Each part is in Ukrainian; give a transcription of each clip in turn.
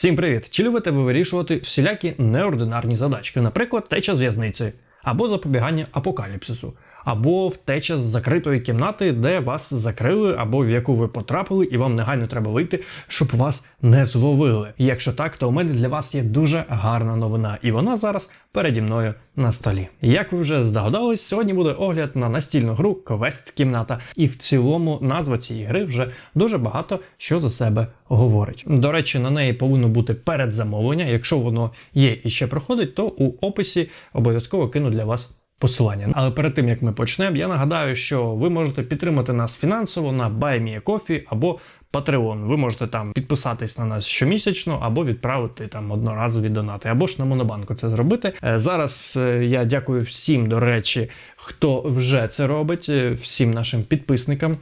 Всім привіт! Чи любите ви вирішувати всілякі неординарні задачки, наприклад, теча з в'язниці, або запобігання апокаліпсису, або втеча з закритої кімнати, де вас закрили, або в яку ви потрапили, і вам негайно треба вийти, щоб вас не зловили. Якщо так, то у мене для вас є дуже гарна новина, і вона зараз переді мною на столі. Як ви вже здогадались, сьогодні буде огляд на настільну гру Квест Кімната, і в цілому назва цієї гри вже дуже багато що за себе говорить. До речі, на неї повинно бути передзамовлення. Якщо воно є і ще проходить, то у описі обов'язково кину для вас. Посилання. Але перед тим як ми почнемо, я нагадаю, що ви можете підтримати нас фінансово на BuyMeACoffee або Patreon. Ви можете там підписатись на нас щомісячно або відправити там одноразові донати, або ж на Монобанку це зробити. Е, Зараз е, я дякую всім, до речі, хто вже це робить, е, всім нашим підписникам.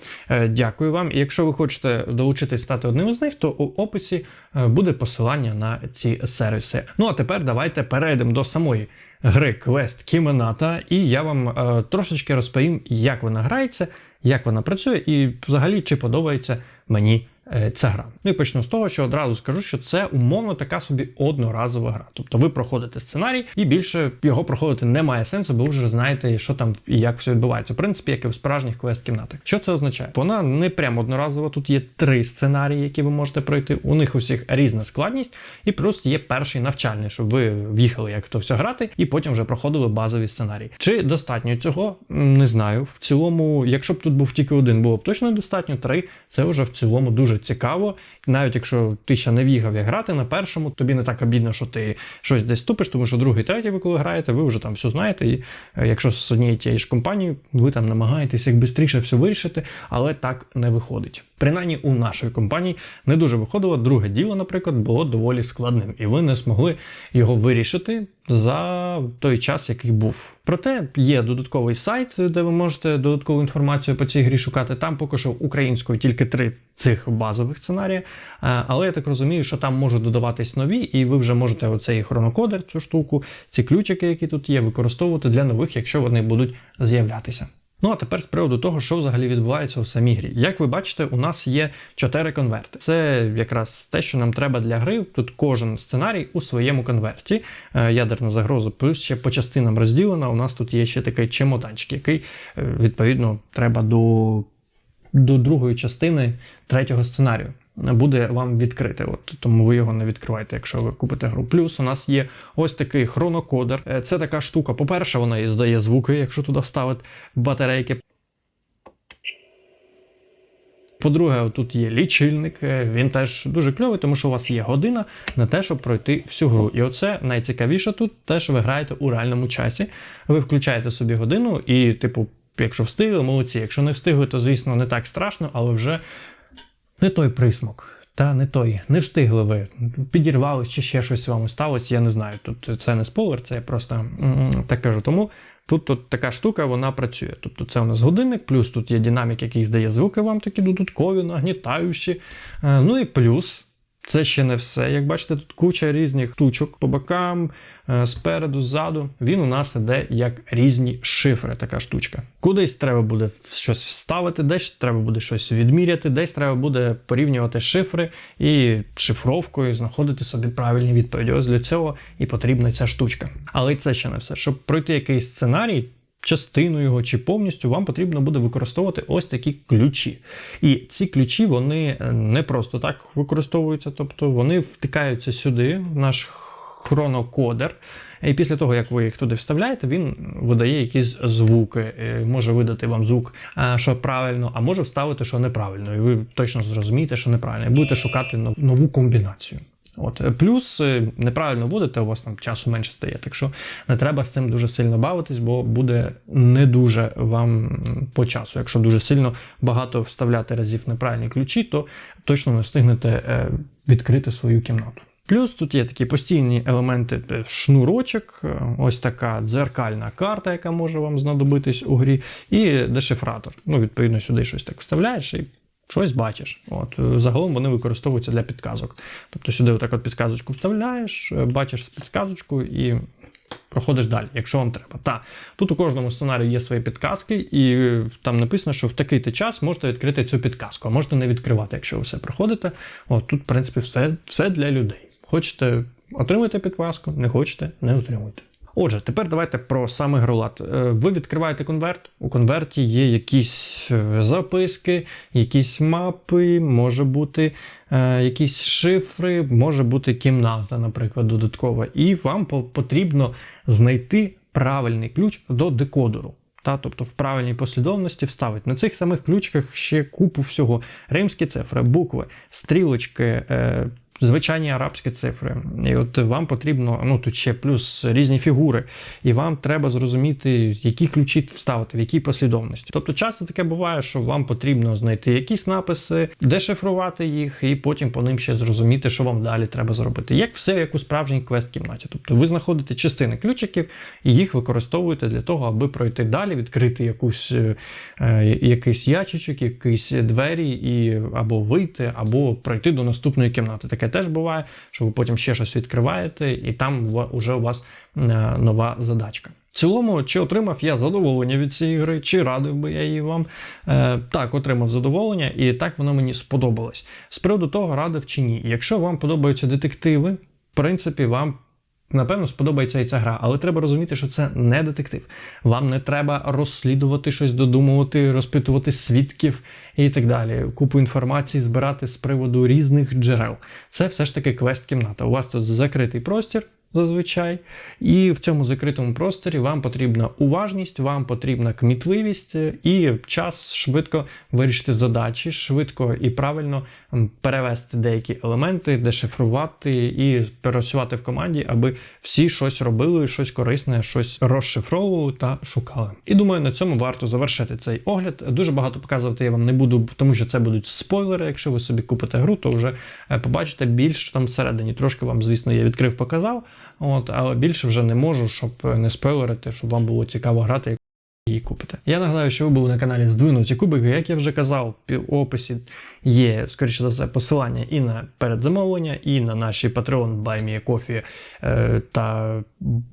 Дякую вам. І якщо ви хочете долучитись стати одним із них, то у описі буде посилання на ці сервіси. Ну а тепер давайте перейдемо до самої гри Квест Кімената, і я вам е, трошечки розповім, як вона грається, як вона працює, і взагалі чи подобається мені ця гра. Ну і почну з того, що одразу скажу, що це умовно така собі одноразова гра. Тобто ви проходите сценарій, і більше його проходити немає сенсу, бо ви вже знаєте, що там і як все відбувається. В принципі, як і в справжніх квест-кімнатах. Що це означає? Вона не прямо одноразова. Тут є три сценарії, які ви можете пройти. У них у всіх різна складність, і плюс є перший навчальний, щоб ви в'їхали, як то все грати, і потім вже проходили базові сценарії. Чи достатньо цього? Не знаю. В цілому, якщо б тут був тільки один, було б точно достатньо. Три це вже в цілому дуже цікаво. Навіть якщо ти ще не вігав як грати на першому, тобі не так обідно, що ти щось десь тупиш, тому що другий, третій, ви коли граєте, ви вже там все знаєте. І е, якщо з однієї тієї ж компанії, ви там намагаєтесь як швидше все вирішити, але так не виходить. Принаймні у нашої компанії не дуже виходило. Друге діло, наприклад, було доволі складним, і ви не змогли його вирішити за той час, який був. Проте є додатковий сайт, де ви можете додаткову інформацію по цій грі шукати. Там поки що українською тільки три цих базових сценарії. Е, Але я так розумію, що там можуть додаватись нові, і ви вже можете оцей хронокодер, цю штуку, ці ключики, які тут є, використовувати для нових, якщо вони будуть з'являтися. Ну а тепер з приводу того, що взагалі відбувається у самій грі. Як ви бачите, у нас є чотири конверти. Це якраз те, що нам треба для гри. Тут кожен сценарій у своєму конверті. Е, Ядерна загроза, плюс ще по частинам розділена. У нас тут є ще такий чемоданчик, який е, відповідно треба до, до другої частини третього сценарію. Буде вам відкрити, от тому ви його не відкриваєте, якщо ви купите гру. Плюс у нас є ось такий хронокодер. Е, Це така штука. По-перше, вона здає звуки, якщо туди вставити батарейки. По-друге, тут є лічильник, е, він теж дуже кльовий, тому що у вас є година на те, щоб пройти всю гру. І оце найцікавіше тут, теж ви граєте у реальному часі. Ви включаєте собі годину, і, типу, якщо встигли, молодці. Якщо не встигли, то звісно не так страшно, але вже не той присмок. Та не той, не встигли ви. Підірвались чи ще щось з вами сталося, я не знаю. Тут це не спойлер, це я просто так кажу. Тому тут, тут така штука, вона працює. Тобто це у нас годинник, плюс тут є динамік, який здає звуки вам такі додаткові, нагнітаючі. Е, Ну і плюс. Це ще не все. Як бачите, тут куча різних штучок по бокам, е, спереду, ззаду. Він у нас іде як різні шифри, така штучка. Кудись треба буде щось вставити, десь треба буде щось відміряти, десь треба буде порівнювати шифри і шифровкою знаходити собі правильні відповіді. Ось для цього і потрібна ця штучка. Але це ще не все. Щоб пройти якийсь сценарій, частину його чи повністю вам потрібно буде використовувати ось такі ключі. І ці ключі вони е, не просто так використовуються, тобто вони втикаються сюди, в наш хронокодер. І після того, як ви їх туди вставляєте, він видає якісь звуки. Е, Може видати вам звук, е, що правильно, а може вставити, що неправильно. І ви точно зрозумієте, що неправильно. І будете шукати нову комбінацію. От. Е, Плюс е, неправильно вводите, у вас там часу менше стає. Так що не треба з цим дуже сильно бавитись, бо буде не дуже вам по часу. Якщо дуже сильно багато вставляти разів неправильні ключі, то точно не встигнете е, відкрити свою кімнату. Плюс тут є такі постійні елементи шнурочок, ось така дзеркальна карта, яка може вам знадобитись у грі, і дешифратор. Ну, відповідно, сюди щось так вставляєш і щось бачиш. От е, загалом вони використовуються для підказок. Тобто сюди отак от підказочку вставляєш, е, бачиш підказочку і проходиш далі, якщо вам треба. Та тут у кожному сценарію є свої підказки, і е, там написано, що в такий-то час можете відкрити цю підказку, а можете не відкривати, якщо ви все проходите. От тут, в принципі, все, все для людей. Хочете отримуйте підказку, не хочете, не отримуйте. Отже, тепер давайте про саме гролад. Е, Ви відкриваєте конверт. У конверті є якісь е, записки, якісь мапи, може бути е, якісь шифри, може бути кімната, наприклад, додаткова. І вам потрібно знайти правильний ключ до декодеру. Та, тобто в правильній послідовності вставити. На цих самих ключках ще купу всього. Римські цифри, букви, стрілочки, звичайні арабські цифри. І от вам потрібно, ну тут ще плюс різні фігури, і вам треба зрозуміти, які ключі вставити, в якій послідовності. Тобто часто таке буває, що вам потрібно знайти якісь написи, дешифрувати їх, і потім по ним ще зрозуміти, що вам далі треба зробити. Як все, як у справжній квест-кімнаті. Тобто ви знаходите частини ключиків і їх використовуєте для того, аби пройти далі, відкрити якусь, е, е, якийсь ячичок, якісь двері, і або вийти, або пройти до наступної кімнати. Таке теж буває, що ви потім ще щось відкриваєте, і там вже у вас е, нова задачка. В цілому, чи отримав я задоволення від цієї гри, чи радив би я її вам. Е, так, отримав задоволення, і так воно мені сподобалось. З приводу того, радив чи ні. Якщо вам подобаються детективи, в принципі, вам. Напевно, сподобається і ця гра, але треба розуміти, що це не детектив. Вам не треба розслідувати щось, додумувати, розпитувати свідків і так далі. Купу інформації збирати з приводу різних джерел. Це все ж таки квест-кімната. У вас тут закритий простір. Зазвичай, і в цьому закритому просторі вам потрібна уважність, вам потрібна кмітливість е, і час швидко вирішити задачі, швидко і правильно перевести деякі елементи, дешифрувати і працювати в команді, аби всі щось робили, щось корисне, щось розшифровували та шукали. І думаю, на цьому варто завершити цей огляд. Дуже багато показувати я вам не буду, тому що це будуть спойлери. Якщо ви собі купите гру, то вже е, побачите більш там всередині. Трошки вам, звісно, я відкрив, показав. От, але більше вже не можу, щоб не спойлерити, щоб вам було цікаво грати. Її купите. Я нагадаю, що ви були на каналі Здвинуті Кубики. Як я вже казав, в описі є, скоріше за все, посилання і на передзамовлення, і на наші Patreon, Buy Coffee е, та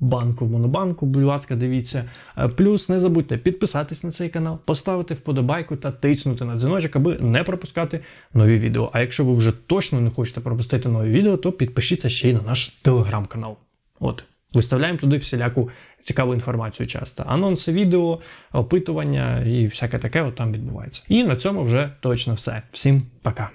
банку в Монобанку. Будь ласка, дивіться. Е, Плюс не забудьте підписатись на цей канал, поставити вподобайку та тиснути на дзвіночок, аби не пропускати нові відео. А якщо ви вже точно не хочете пропустити нові відео, то підпишіться ще й на наш телеграм-канал. От, виставляємо туди всіляку цікаву інформацію часто. Анонси відео, опитування і всяке таке от там відбувається. І на цьому вже точно все. Всім пока.